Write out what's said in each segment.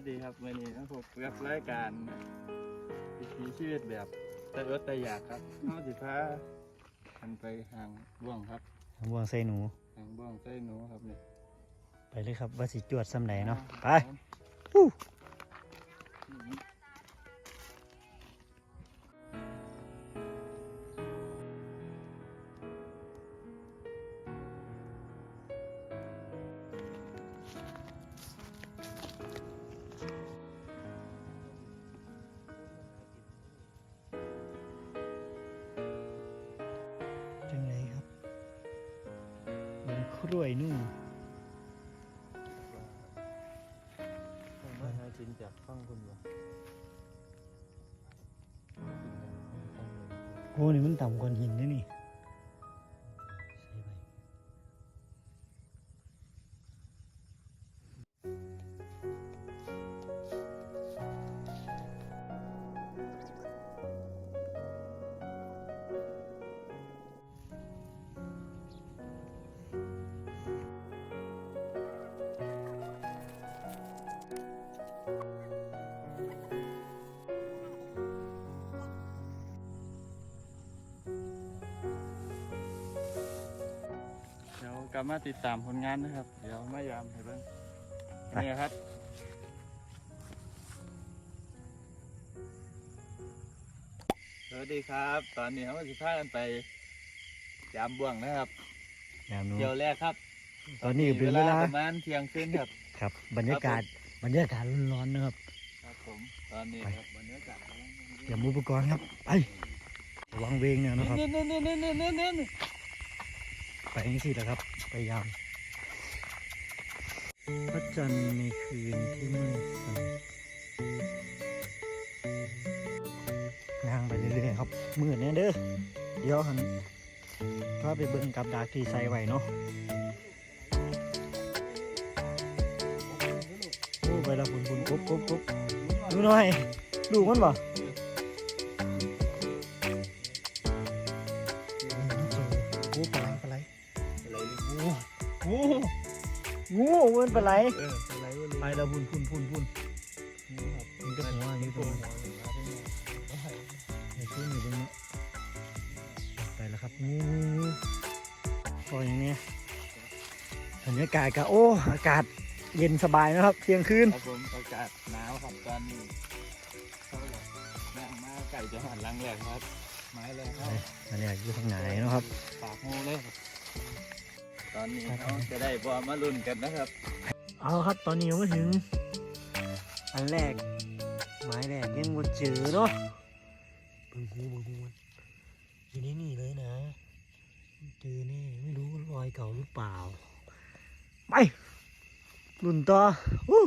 วัสดีครับวันนี้ผมกับรายการวิถีชีวิตแบบตะเอิดตะอยากครับเฮาสิพาคันไปหางบ่วงครับบ่วงใส่หนู หางบ่วงใส่หนูครับนี่ไปเลยครับว่าสิจวดซ้ำไหนเนาะ ไปจั มันครวยนู่นผมมาหากินจากฟังคุณบ่โอ้นี่มันต่ำกว่าหินนะนี่ ลับมาติดตามผลงานนะครับ เดี๋ยวมายามให้เบิ่งนี่ครับ สวัสดีครับ ตอนนี้เราสิพากันไปยามบ่วงนะครับยามหนูเที่ยวแรกครับตอนนี้เป็นเวลาประมาณเที่ยงคืนครับ ครับ บรรยากาศบรรยากาศร้อนๆนะครับ ครับผมตอนนี้ครับบรรยากาศเตรียมอุปกรณ์ครับ ไประวังเวงเนี่ยนะครับ นี่นี่นี่นี่นี่นี่นี่ ไปยังสิแหละครับไปยามพระจันทร์ในคืนที่มืดสนิทย่างไปเรื่อยๆครับมืดเนี่ยเด้อเดี๋ยวหันพาไปเบิ่งกับดากที่ใส่ไว้เนาะโอ้ไปละพุ่นพุ่นกบกบกบดูหน่อยดูมันบ่ งูงูมันปลาไหลเอออะไรวะไปแล้วพุ่นพุ่นพุ่นพุ่นนี่ครับมันก็หัวอยู่ตรงนี้ไอ้ขึ้นอยู่ตรงนี้ไปแล้วครับงูงูงูพออย่างเนี้ยบรรยากาศก็โอ้อากาศเย็นสบายนะครับ เที่ยงคืนครับผมอากาศหนาวครับตอนนี้เขาเลยแม่งมาไก่จะหันหลังแรกครับไม้แรกครับอันนี้อยู่ทางไหนเนาะครับ ปากงูเลยครับ ตอนนี้เขาจะได้บอมาลุ้นกันนะครับ เอาครับตอนนี้ยังไม่ถึง อันแรกไม้แรกยังบ่เจอเนาะเบิ่งหูเบิ่งหูมันอยู่ในนี่เลยนะเจอแน่ไม่รู้รอยเก่าหรือเปล่า ไปลุ่นต่ออู้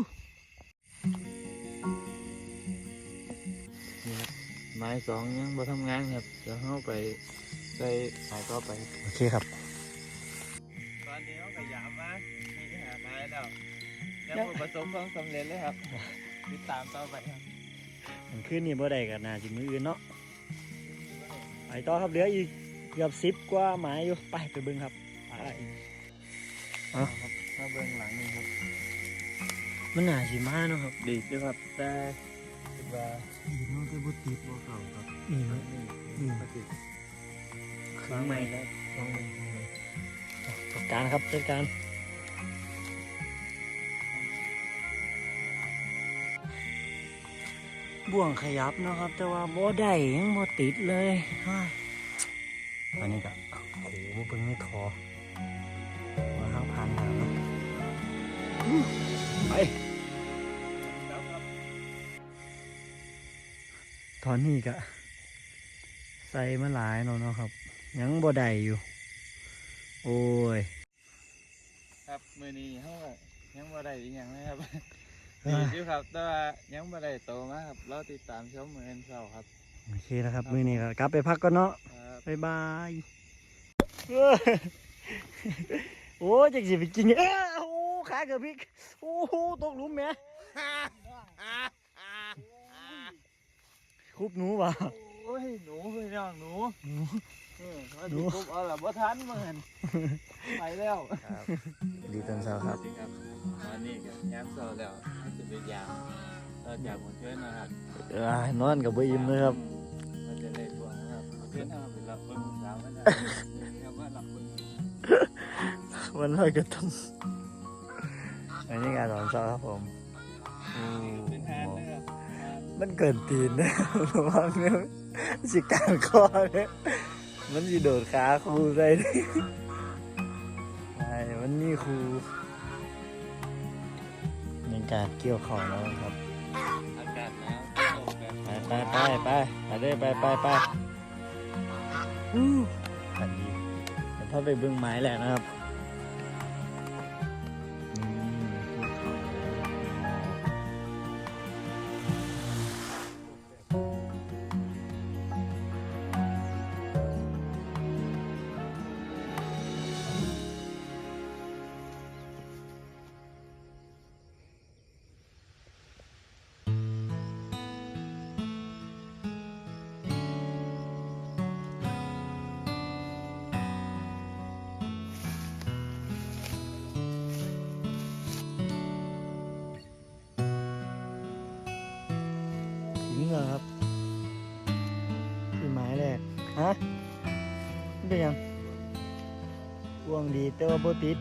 นี่ครับไม้สองยังมาทำงานครับเดี๋ยวเขาไปใส่ไม้ต่อไป โอเคครับ แล้วยังบ่ประสบความสำเร็จเลยครับติดตามต่อไปครับมันขึ้นนี่บ่ได้กันนาจิมืออื่นเนาะไปต่อครับเหลืออีกเกือบสิบกว่าไม้อยู่ไปไปเบิ่งครับไปเอาครับมาเบื้องหลังนี่ครับมันน่าสิมาเนาะครับดีด้วยครับแต่คิดว่านี่เนาะคือบ่ติดบ่เก่าครับนี่เนาะนี่อืมปฏิค้างใหม่แล้วต้องจัดการครับจัดการ บ่วงขยับเนาะครับ แต่ว่าบ่ได้ยังบ่ติดเลยเฮ้ยอันนี้ก็โอ้โหเพิ่งไม่ทอมาห้างพันหางเนาะอู้ไปแล้วครับตอนนี้ก็ใส่มาหลายแล้วเนาะครับ ยังบ่ได้อยู่ โอ้ย ครับมือนี้เขาก็ยังบ่ได้อีกอย่างเลยครับเอ้ ดียอยู่ครับ แต่ว่ายังบ่ได้โตมาครับรอติดตามชมมืออนเช้าครับ โอเคนะครับมื้อนี้ก็กลับไปพักก่อนเนาะครับบายบายเอ้ยโอ้ยจักสิไปกินเอ้ยโอ้ขาเกือบพลิกโอ้โหตกหลุมแหม่คุบหนูว่ะ โอ้ยหนูพี่น้องหนูหนูเออว่าหนูสิปุ๊บเอาล่ะบ่ทันมื้อนั้นไปแล้วดีตอนเช้าครับสวัสดีครับ วันนี้ก็ยามเช้าแล้ว เราจะไปเวียดยามเราจากหมดเพื่อนนะครับเอ้ยนอนกับบ่อิ่มเลยครับ เราจะได้ตัวนะครับเพื่อนเราไปรับเบิ้งสาวกันนะนี่ครับว่ารับเบิ้งวันลอยกระทงอันนี้งานสอนเช้าครับผมโอ้เป็นแทนนะครับมันเกินตีนนะระวังเนี่ยสิการคอเนี่ยมันสิโดดขาครูใส่ดิ ในการเกี่ยวของแล้วครับอากาศหนาวตกแบบไปไปไปไปไปเลยไปไปไปอู้ขันดีเดี๋ยวพ่อไปเบื้องไม้แหละนะครับ เป็นยังว่วงดีแต่ว่าบ่ติด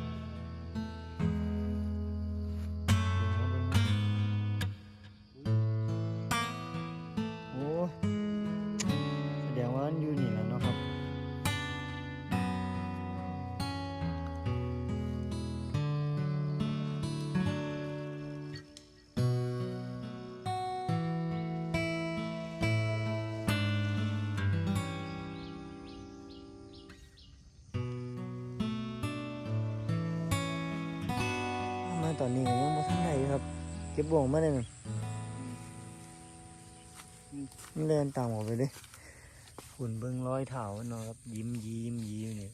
ตอนนี้ก็ยังบ่ทันได้อยู่ครับ เก็บบ่วงมาได้นั่นมันเดินตามออกไปเลยฝุ่นเบิ่งรอยเท้ามันเนาะครับ ยิ้มยิ้มยิ้มเนี่ย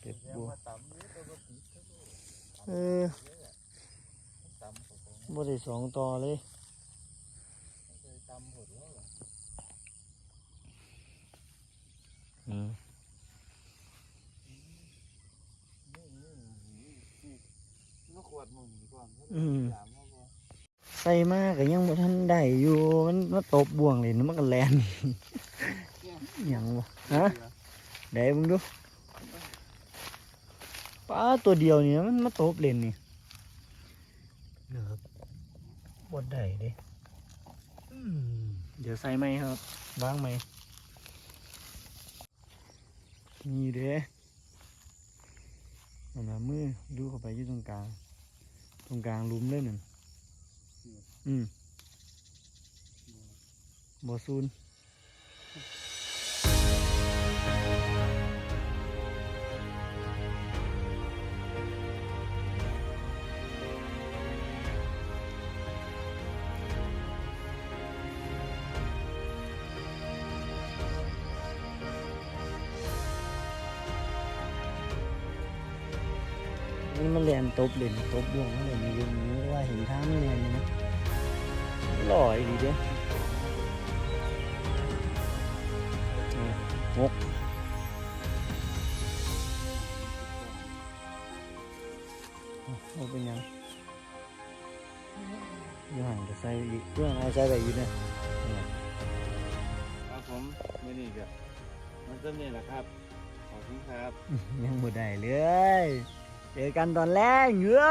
เก็บบ่วงต่ำนี่ตัวก็ผีเออบ่ได้สองต่อเลยอืม นกขวดมึงก่ อนอืมสามเขาก็ใส่มากก็ยังบ่ทันได้อยู่ มันมาตบบ่วงเลยนะมันก็แลนหยังวะฮะได้มึงดูปลาตัวเดียวนี่นะมันมาตบเล่นนี่นะครับบดได้เด้อืมเดี๋ยวใส่ไหมครับวางไหมนี่เด้เอาหน้ามือดูเข้าไปอยู่ตรงกลาง ตรงกลางหลุมเลยนั่นอืมบ่ซูน นี่มันเรียนตบเล่นตบบ่วงอะไรอย่างเงี้ยว่าเห็นทางมันเรียนนี่นะหล่อยดีเด้นี่งกเอาเป็นยังอยู่ห่างจะใส่อีกเรื่องเอาใส่ไปอยู่เนี่ยเนี่ยครับผมไม่นี่ก็มันจะนี่แหละครับ ขอบคุณครับ ยังบ่ได้เลย เจอกันตอนแรกเยอ